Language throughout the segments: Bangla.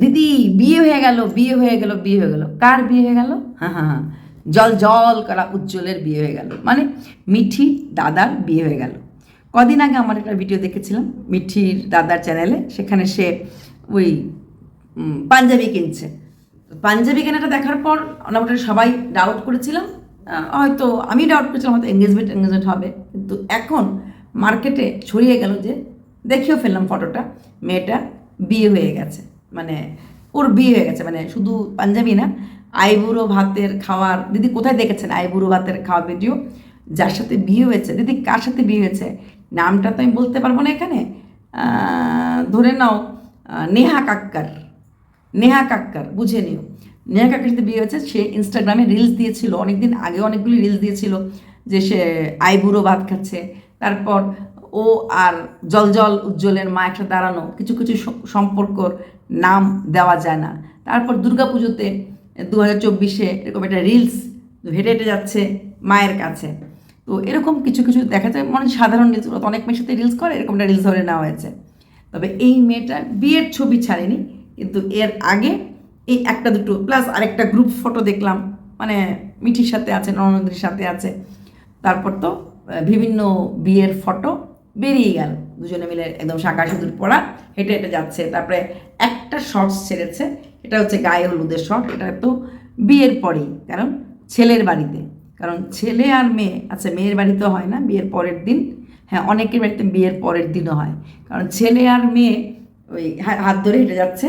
দিদি, বিয়ে হয়ে গেল, বিয়ে হয়ে গেল, বিয়ে হয়ে গেল। কার বিয়ে হয়ে গেল? হ্যাঁ হ্যাঁ হ্যাঁ জল জল করা উজ্জ্বলের বিয়ে হয়ে গেল। মানে মিঠি দাদার বিয়ে হয়ে গেল। কদিন আগে আমার একটা ভিডিও দেখেছিলাম, মিঠির দাদার চ্যানেলে সেখানে সে ওই পাঞ্জাবি কিনছে। পাঞ্জাবি কেনাটা দেখার পর মোটামুটি সবাই ডাউট করেছিলাম। হয়তো আমি ডাউট করেছিলাম, হয়তো এঙ্গেজমেন্ট এঙ্গেজমেন্ট হবে। কিন্তু এখন মার্কেটে ছড়িয়ে গেল যে দেখেও ফেললাম ফটোটা মেয়েটা বিয়ে হয়ে গেছে। মানে ওর বিয়ে হয়ে গেছে মানে শুধু পাঞ্জাবি না, আইবুড়ো ভাতের খাওয়ার, দিদি কোথায় দেখেছেন আইবুড়ো ভাতের খাওয়া ভিডিও যার সাথে বিয়ে হয়েছে, দিদি কার সাথে বিয়ে হয়েছে? নামটা তো আমি বলতে পারব না এখানে। ধরে নাও নেহা কাক্কার নেহা কাক্কার, বুঝে নিও। নেহা কাক্কার সাথে বিয়ে হয়েছে, সে ইনস্টাগ্রামে রিলস দিয়েছিল, অনেকদিন আগে অনেকগুলি রিলস দিয়েছিল যে সে আইবুড়ো ভাত খাচ্ছে। তারপর ও আর জল জল উজ্জ্বলের মা একসাথে দাঁড়ানো, কিছু কিছু সম্পর্কর নাম দেওয়া যায় না। তারপর দুর্গাপুজোতে দু হাজার চব্বিশে এরকম একটা রিলস হেঁটে হেঁটে যাচ্ছে মায়ের কাছে। তো এরকম কিছু কিছু দেখা যায়, মনে সাধারণ রিলস অনেক মেয়ের সাথে রিলস করে, এরকম একটা রিলস ধরে নেওয়া হয়েছে। তবে এই মেয়েটা বিয়ের ছবি ছাড়েনি, কিন্তু এর আগে এই একটা দুটো প্লাস আরেকটা গ্রুপ ফটো দেখলাম মানে মিঠির সাথে আছে, ননদির সাথে আছে। তারপর তো বিভিন্ন বিয়ের ফটো বেরিয়ে গেল। দুজনে মিলে একদম শাঁকা সিঁদুর পরা হেঁটে হেঁটে যাচ্ছে। তারপরে একটা শর্টস ছেড়েছে, এটা হচ্ছে গায়ে হলুদের শর্ট এটা তো বিয়ের পরেই, কারণ ছেলের বাড়িতে। কারণ ছেলে আর মেয়ে আচ্ছা মেয়ের বাড়িতে হয় না, বিয়ের পরের দিন। হ্যাঁ অনেকের বাড়িতে বিয়ের পরের দিনও হয়। কারণ ছেলে আর মেয়ে ওই হাত ধরে হেঁটে যাচ্ছে,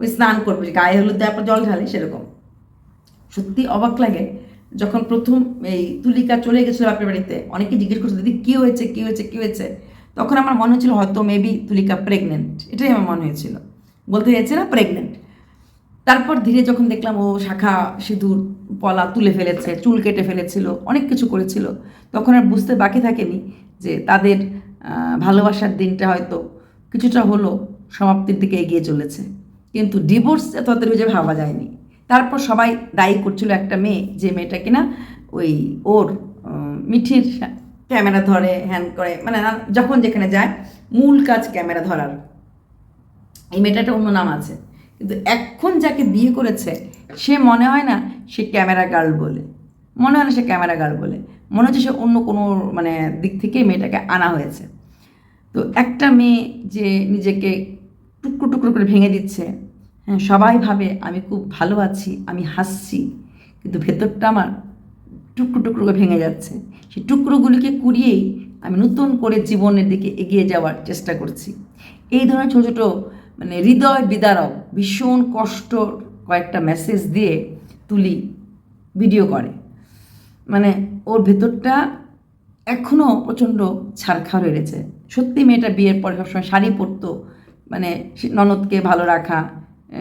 ওই স্নান করবে গায়ে হলুদ দেওয়ার জল ঢালে, সেরকম। সত্যি অবাক লাগে, যখন প্রথম এই তুলিকা চলে গেছিল বাপের বাড়িতে, অনেকে জিজ্ঞেস করছে দিদি, কী হয়েছে কী হয়েছে কী হয়েছে? তখন আমার মনে হচ্ছিল হয়তো মেবি তুলিকা প্রেগনেন্ট এটাই আমার মনে হয়েছিল। বলতে চাইছে না প্রেগনেন্ট তারপর ধীরে যখন দেখলাম ও শাখা সিঁদুর, পলা তুলে ফেলেছে, চুল কেটে ফেলেছিল, অনেক কিছু করেছিল, তখন আর বুঝতে বাকি থাকেনি যে তাদের ভালোবাসার দিনটা হয়তো কিছুটা হলো সমাপ্তির দিকে এগিয়ে চলেছে। কিন্তু ডিভোর্স এত তাদের যে ভাবা যায়নি। তারপর সবাই দায়ী করছিল একটা মেয়ে, যে মেয়েটা কিনা ওই ওর মিঠির ক্যামেরা ধরে হ্যান করে মানে যখন যেখানে যায়, মূল কাজ ক্যামেরা ধরার। এই মেয়েটার অন্য নাম আছে। কিন্তু এখন যাকে বিয়ে করেছে, সে মনে হয় না সে ক্যামেরা গার্ল বলে। মনে হয় না সে ক্যামেরা গার্ল বলে। মনে হচ্ছে সে অন্য কোনো মানে দিক থেকে মেয়েটাকে আনা হয়েছে। তো একটা মেয়ে যে নিজেকে টুকরো টুকরো করে ভেঙে দিচ্ছে হ্যাঁ সবাই ভাবে, আমি খুব ভালো আছি, আমি হাসছি, কিন্তু ভেতরটা আমার টুকরো টুকরো করে ভেঙে যাচ্ছে। সেই টুকরোগুলিকে কুড়িয়েই আমি নতুন করে জীবনের দিকে এগিয়ে যাওয়ার চেষ্টা করছি। এই ধরনের ছোটো ছোটো মানে হৃদয় বিদারক, ভীষণ কষ্ট কয়েকটা মেসেজ দিয়ে তুলি ভিডিও করে। মানে ওর ভেতরটা এখনও প্রচণ্ড ছাড়খাড় রয়েছে সত্যি মেয়েটা বিয়ের পরে সবসময় শাড়ি পরতো। মানে ননদকে ভালো রাখা,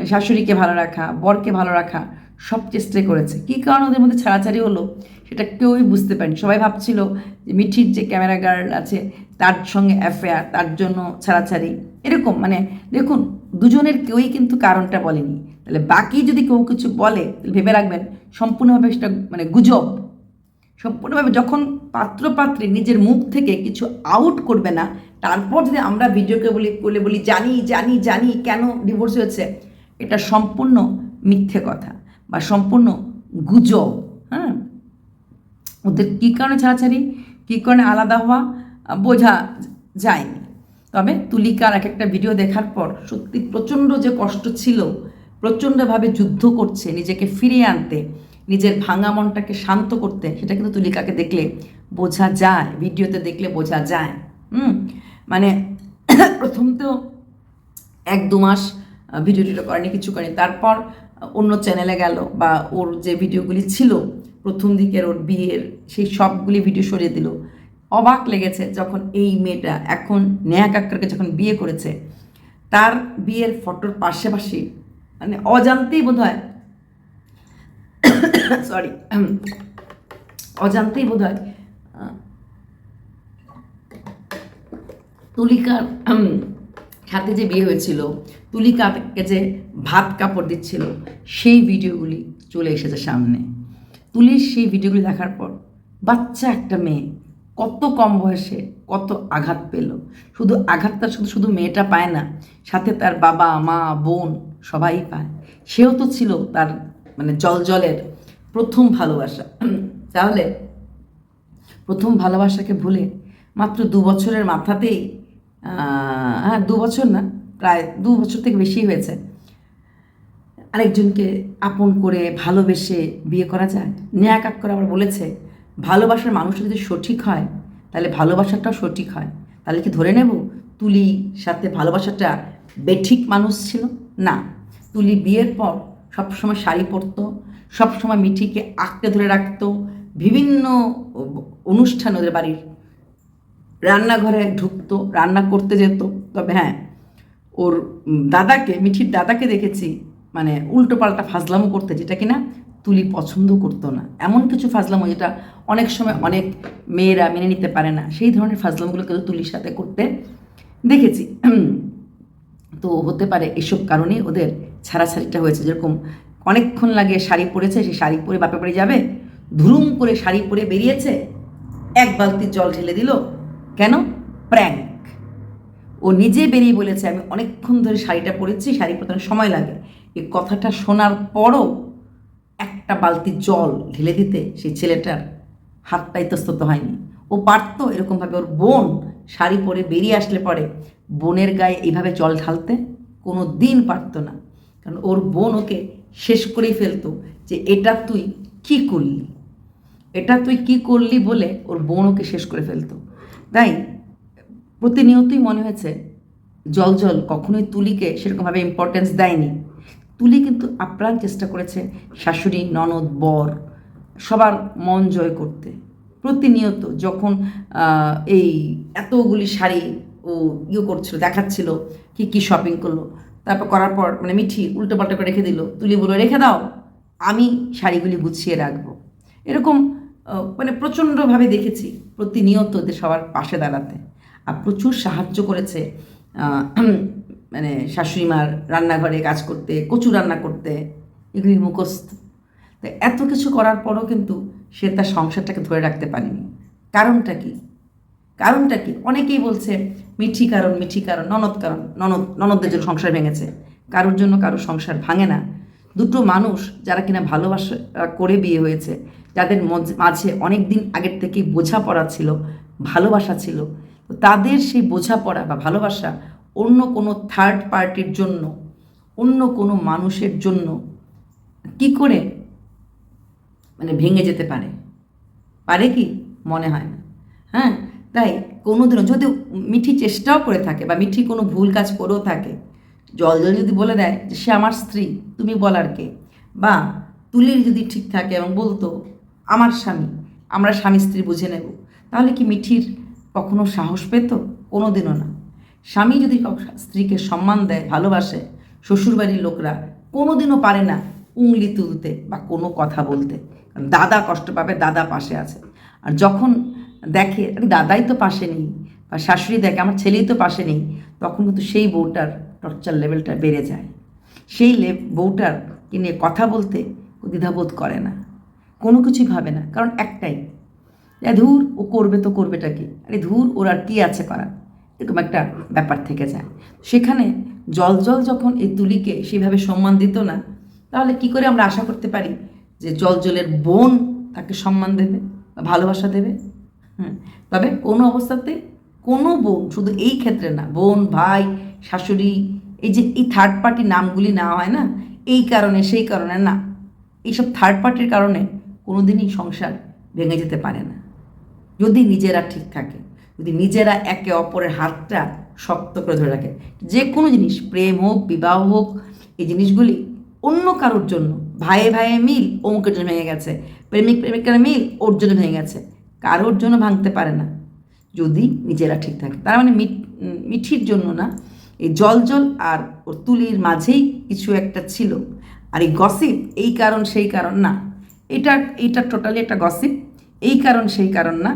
শাশুড়িকে ভালো রাখা, বরকে ভালো রাখা সব চেষ্টাই করেছে। কী কারণ ওদের মধ্যে ছাড়াছাড়ি হলো সেটা কেউই বুঝতে পারেনি। সবাই ভাবছিল যে মিঠির যে ক্যামেরা গার্ল আছে, তার সঙ্গে অ্যাফেয়ার তার জন্য ছাড়াছাড়ি। এরকম মানে দেখুন, দুজনের কেউই কিন্তু কারণটা বলেনি। তাহলে বাকি যদি কেউ কিছু বলে, তাহলে ভেবে রাখবেন, সম্পূর্ণভাবে সেটা মানে গুজব। সম্পূর্ণভাবে যখন পাত্র পাত্রী নিজের মুখ থেকে কিছু আউট করবে না, তারপর যদি আমরা ভিডিওকে বলি, বলে বলি, জানি জানি জানি কেন ডিভোর্স হয়েছে, এটা সম্পূর্ণ মিথ্যে কথা। বা সম্পূর্ণ গুজব হ্যাঁ? ওদের কী কারণে ছাড়াছাড়ি, কী কারণে আলাদা হওয়া বোঝা যায়নি। তবে তুলিকার এক একটা ভিডিও দেখার পর সত্যি প্রচণ্ড যে কষ্ট ছিল, প্রচণ্ডভাবে যুদ্ধ করছে নিজেকে ফিরিয়ে আনতে, নিজের ভাঙা মনটাকে শান্ত করতে, সেটা কিন্তু তুলিকাকে দেখলে বোঝা যায়, ভিডিওতে দেখলে বোঝা যায়, হুম? মানে প্রথম তো এক দু মাস ভিডিও টিডিও করেনি কিছু করেনি তারপর অন্য চ্যানেলে গেল বা ওর যে ভিডিওগুলি ছিল, প্রথম দিকের ওর বিয়ের, সেই সবগুলি ভিডিও সরিয়ে দিল। অবাক লেগেছে যখন এই মেয়েটা এখন নেহা কাক্করকে যখন বিয়ে করেছে, তার বিয়ের ফটোর পাশাপাশি মানে অজান্তেই বোধ হয় সরি অজান্তেই বোধ হয় তুলিকার সাথে যে বিয়ে হয়েছিল তুলিকাকে যে ভাত কাপড় দিচ্ছিল, সেই ভিডিওগুলি চলে এসেছে সামনে। তুলির সেই ভিডিওগুলি দেখার পর বাচ্চা একটা মেয়ে কত কম বয়সে কত আঘাত পেল। শুধু আঘাতটা শুধু শুধু মেয়েটা পায় না, সাথে তার বাবা, মা, বোন সবাই পায়। সেও তো ছিল তার মানে জল জলের প্রথম ভালোবাসা। তাহলে প্রথম ভালোবাসাকে ভুলে মাত্র দু বছরের মাথাতেই হ্যাঁ দু বছর না, প্রায় দু বছর থেকে বেশি হয়েছে। আরেকজনকে আপন করে ভালোবেসে বিয়ে করা যায়? ন্যায় কাক করে আবার বলেছে, ভালোবাসার মানুষটা যদি সঠিক হয়, তাহলে ভালোবাসাটাও সঠিক হয়। তাহলে কি ধরে নেব তুলি সাথে ভালোবাসাটা বেঠিক মানুষ ছিল? না, তুলি বিয়ের পর সবসময় শাড়ি পরতো, সবসময় মিঠিকে আঁকড়ে ধরে রাখতো, বিভিন্ন অনুষ্ঠান ওদের বাড়ির রান্নাঘরে ঢুকতো, রান্না করতে যেত। তবে হ্যাঁ ওর দাদাকে, মিঠির দাদাকে দেখেছি মানে উল্টো পাল্টা ফাজলামো করতে, যেটা কিনা তুলি পছন্দ করতো না। এমন কিছু ফাজলামো যেটা অনেক সময় অনেক মেয়েরা মেনে নিতে পারে না। সেই ধরনের ফাজলামগুলো কিন্তু তুলির সাথে করতে দেখেছি। তো হতে পারে এসব কারণেই ওদের ছাড়াছাড়িটা হয়েছে। যেরকম অনেকক্ষণ লাগে শাড়ি পরেছে সেই শাড়ি পরে বাপে বাড়ি যাবে, ধুরুম করে শাড়ি পরে বেরিয়েছে, এক বালতি জল ঢেলে দিল কেন? প্র্যাঙ্ক ও নিজে বেরিয়ে বলেছে, আমি অনেকক্ষণ ধরে শাড়িটা পরেছি, শাড়ি পরতে সময় লাগে। এই কথাটা শোনার পরও একটা বালতি জল ঢেলে দিতে সেই ছেলেটার হাতটা ইতস্তত হয়নি। ও পারতো এরকমভাবে ওর বোন শাড়ি পরে বেরিয়ে আসলে পরে বোনের গায়ে এইভাবে জল ঢালতে কোনো দিন পারতো না। কারণ ওর বোন ওকে শেষ করেই ফেলতো যে, এটা তুই কি করলি? এটা তুই কি করলি? বলে ওর বোন ওকে শেষ করে ফেলতো। তাই প্রতিনিয়তই মনে হয়েছে, জল জল কখনোই তুলিকে সেরকমভাবে ইম্পর্টেন্স দেয়নি। তুলি কিন্তু আপ্রাণ চেষ্টা করেছে শাশুড়ি, ননদ, বর, সবার মন জয় করতে। প্রতিনিয়ত যখন এই এতগুলি শাড়ি ও ইয়ে করছিল, দেখাচ্ছিল, কি কি শপিং করল, তারপর করার পর মানে মিঠি উল্টো পাল্টা করে রেখে দিল, তুলি বলল, রেখে দাও, আমি শাড়িগুলি গুছিয়ে রাখব। এরকম মানে প্রচণ্ডভাবে দেখেছি, প্রতিনিয়ত ওদের সবার পাশে দাঁড়াতে। আর প্রচুর সাহায্য করেছে মানে শাশুড়ি মার রান্নাঘরে কাজ করতে, কচু রান্না করতে এগুলি মুখস্থ। তো এত কিছু করার পরও কিন্তু সে তার সংসারটাকে ধরে রাখতে পারেনি। কারণটা কি? কারণটা কি? অনেকেই বলছে, মিঠি কারণ মিঠি কারণ, ননদ কারণ, ননদ, ননদদের জন্য সংসার ভেঙেছে। কারোর জন্য কারোর সংসার ভাঙে না। দুটো মানুষ যারা কিনা ভালোবাসা করে বিয়ে হয়েছে, যাদের মাঝে অনেক দিন আগের থেকেই বোঝাপড়া ছিল, ভালোবাসা ছিল তাদের সেই বোঝাপড়া বা ভালোবাসা অন্য কোনো থার্ড পার্টির জন্য, অন্য কোনো মানুষের জন্য কি করে মানে ভেঙে যেতে পারে? পারে কি? মনে হয় না। হ্যাঁ? তাই কোনোদিনও যদি মিঠি চেষ্টাও করে থাকে বা মিঠি কোনো ভুল কাজ করেও থাকে জল জল যদি বলে দেয় যে সে আমার স্ত্রী, তুমি বলার কে? বা তুলির যদি ঠিক থাকে এবং বলতো, আমার স্বামী, আমরা স্বামী স্ত্রী বুঝে নেব। তাহলে কি মিঠির কখনো সাহস পেত? কোনো দিনও না। স্বামী যদি স্ত্রীকে সম্মান দেয়, ভালোবাসে, শ্বশুরবাড়ির লোকরা কোনোদিনও পারে না উংলি তুলতে বা কোনো কথা বলতে। দাদা কষ্ট পাবে, দাদা পাশে আছে। আর যখন দেখে দাদাই তো পাশে নেই বা শাশুড়ি দেখে, আমার ছেলেই তো পাশে নেই, তখন কিন্তু সেই বউটার টর্চার লেভেলটা বেড়ে যায়। সেই লে, বউটার নিয়ে কথা বলতে দ্বিধাবোধ করে না। কোনো কিছুই ভাবে না, কারণ একটাই ধুর, ও করবে তো করবেটা কি? আরে ধুর, ওর আর কী আছে করার? এরকম একটা ব্যাপার থেকে যায়। সেখানে জল জল যখন এই তুলিকে সেভাবে সম্মান দিত না, তাহলে কি করে আমরা আশা করতে পারি যে জল, জলের বোন তাকে সম্মান দেবে বা ভালোবাসা দেবে? হুম, তবে কোনো অবস্থাতে কোনো বোন, শুধু এই ক্ষেত্রে না, বোন, ভাই শাশুড়ি, এই যে এই থার্ড পার্টি নামগুলি নেওয়া হয় না, এই কারণে, সেই কারণে না। এইসব থার্ড পার্টির কারণে কোনো দিনই সংসার ভেঙে যেতে পারে না। যদি নিজেরা ঠিক থাকে, যদি নিজেরা একে অপরের হাতটা শক্ত করে ধরে রাখে, যে কোনো জিনিস, প্রেম হোক, বিবাহ হোক, এই জিনিসগুলি অন্য কারোর জন্য, ভাইয়ে ভাইয়ে মিল, অমুকের জন্য ভেঙে গেছে, প্রেমিক প্রেমিকার মিল, ওর জন্য ভেঙে গেছে, কারোর জন্য ভাঙতে পারে না। যদি নিজেরা ঠিক থাকে, তার মানে মিঠ- মিঠির জন্য না এই জল জল আর ওর তুলির মাঝেই কিছু একটা ছিল। আর এই গসিপ এই কারণ, সেই কারণ না। এটা এটা টোটালি একটা গসিপ এই কারণ, সেই কারণ না।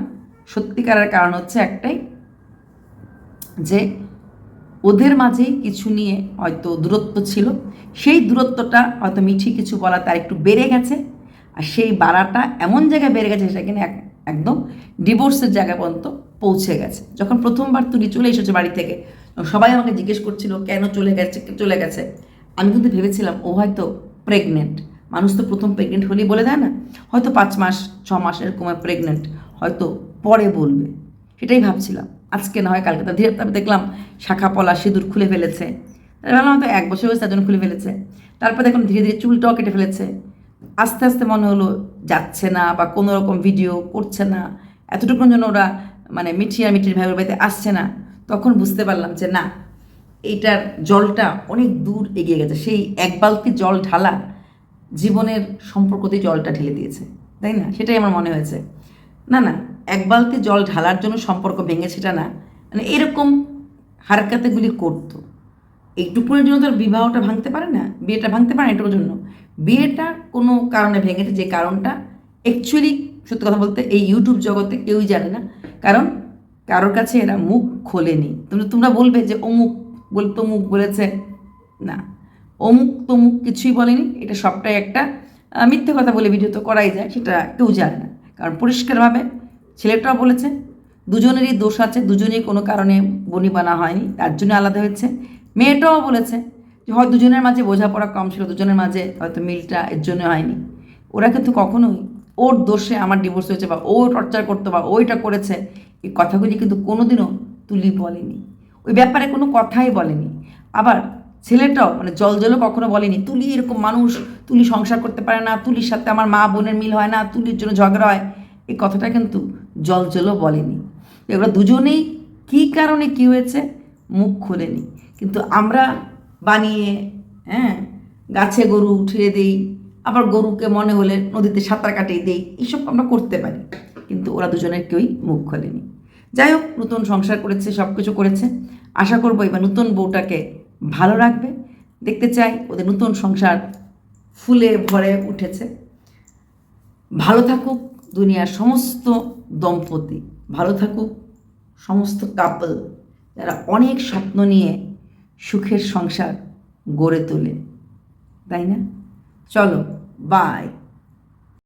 সত্যিকারের কারণ হচ্ছে একটাই, যে ওদের মাঝেই কিছু নিয়ে হয়তো দূরত্ব ছিল। সেই দূরত্বটা হয়তো মিঠি কিছু বলা তার একটু বেড়ে গেছে। আর সেই বাড়াটা এমন জায়গায় বেড়ে গেছে সেখানে এক, একদম ডিভোর্সের জায়গা পর্যন্ত পৌঁছে গেছে। যখন প্রথমবার তুলি চলে এসেছে বাড়ি থেকে সবাই আমাকে জিজ্ঞেস করছিল, কেন চলে গেছে চলে গেছে? আমি কিন্তু ভেবেছিলাম, ও হয়তো প্রেগনেন্ট মানুষ তো প্রথম প্রেগনেন্ট হলেই বলে দেয় না, হয়তো পাঁচ মাস, ছ মাস এরকম প্রেগনেন্ট হয়তো পরে বলবে। সেটাই ভাবছিলাম। আজকে না হয় কালকে। ধীরে তারপর দেখলাম, শাখা পলা, সিঁদুর খুলে ফেলেছে। ভাবলাম হয়তো এক বছর হয়েছে, তার খুলে ফেলেছে। তারপর দেখলাম ধীরে ধীরে চুলটাও কেটে ফেলেছে। আস্তে আস্তে মনে হলো, যাচ্ছে না বা কোনো রকম ভিডিও করছে না। এতটুকুর জন্য ওরা মানে মিঠি আর মিঠির ভাইয়ের বাড়িতে আসছে না। তখন বুঝতে পারলাম যে না এইটার জলটা অনেক দূর এগিয়ে গেছে। সেই এক বালতি জল ঢালা জীবনের সম্পর্কতেই জলটা ঢেলে দিয়েছে, তাই না? সেটাই আমার মনে হয়েছে। না না, এক বালতি জল ঢালার জন্য সম্পর্ক ভেঙে সেটা না। মানে এরকম হারকাতেগুলি করতো। এইটুকুনের জন্য তার বিবাহটা ভাঙতে পারে না, বিয়েটা ভাঙতে পারে না এটুকুর জন্য। বিয়েটা কোনো কারণে ভেঙেছে যে কারণটা অ্যাকচুয়ালি সত্যি কথা বলতে এই ইউটিউব জগতে কেউই জানে না। কারণ কারোর কাছে এরা মুখ খোলেনি। তোমরা তোমরা বলবে যে অমুক বল, তমুক বলেছে। না, অমুক, তমুক কিছুই বলেনি। এটা সবটাই একটা মিথ্যে কথা বলে ভিডিও তো করাই যায়, সেটা কেউ জানে না। কারণ পরিষ্কারভাবে ছেলেটাও বলেছে, দুজনেরই দোষ আছে, দুজনেই কোনো কারণে বনিবানা হয়নি, তার জন্য আলাদা হয়েছে। মেয়েটাও বলেছে যে হয় দুজনের মাঝে বোঝাপড়া কম ছিল, দুজনের মাঝে হয়তো মিলটা এর জন্য হয়নি। ওরা কিন্তু কখনোই, ওর দোষে আমার ডিভোর্স হয়েছে বা ও টর্চার করতো বা ওইটা করেছে এই কথাগুলি কিন্তু কোনোদিনও তুলি বলেনি। ওই ব্যাপারে কোনো কথাই বলেনি। আবার ছেলেটাও মানে জল জলও কখনো বলেনি, তুলি এরকম মানুষ, তুলি সংসার করতে পারে না, তুলির সাথে আমার মা বোনের মিল হয় না, তুলির জন্য ঝগড়া হয়। এই কথাটা কিন্তু জল জলও বলেনি। এগুলো দুজনেই কী কারণে কী হয়েছে মুখ খোলেনি। কিন্তু আমরা বানিয়ে হ্যাঁ গাছে গরু উঠিয়ে দিই, আবার গরুকে মনে হলে নদীতে সাঁতার কাটিয়ে দিই, এইসব আমরা করতে পারি। কিন্তু ওরা দুজনের কেউই মুখ খোলেনি। যাই হোক, নতুন সংসার করেছে সব কিছু করেছে। আশা করব এবার নতুন বউটাকে ভালো রাখবে। দেখতে চাই ওদের নতুন সংসার ফুলে ভরে উঠেছে। ভালো থাকুক দুনিয়ার সমস্ত দম্পতি। ভালো থাকুক সমস্ত কাপল যারা অনেক স্বপ্ন নিয়ে সুখের সংসার গড়ে তোলে। তাই না? চলো বাই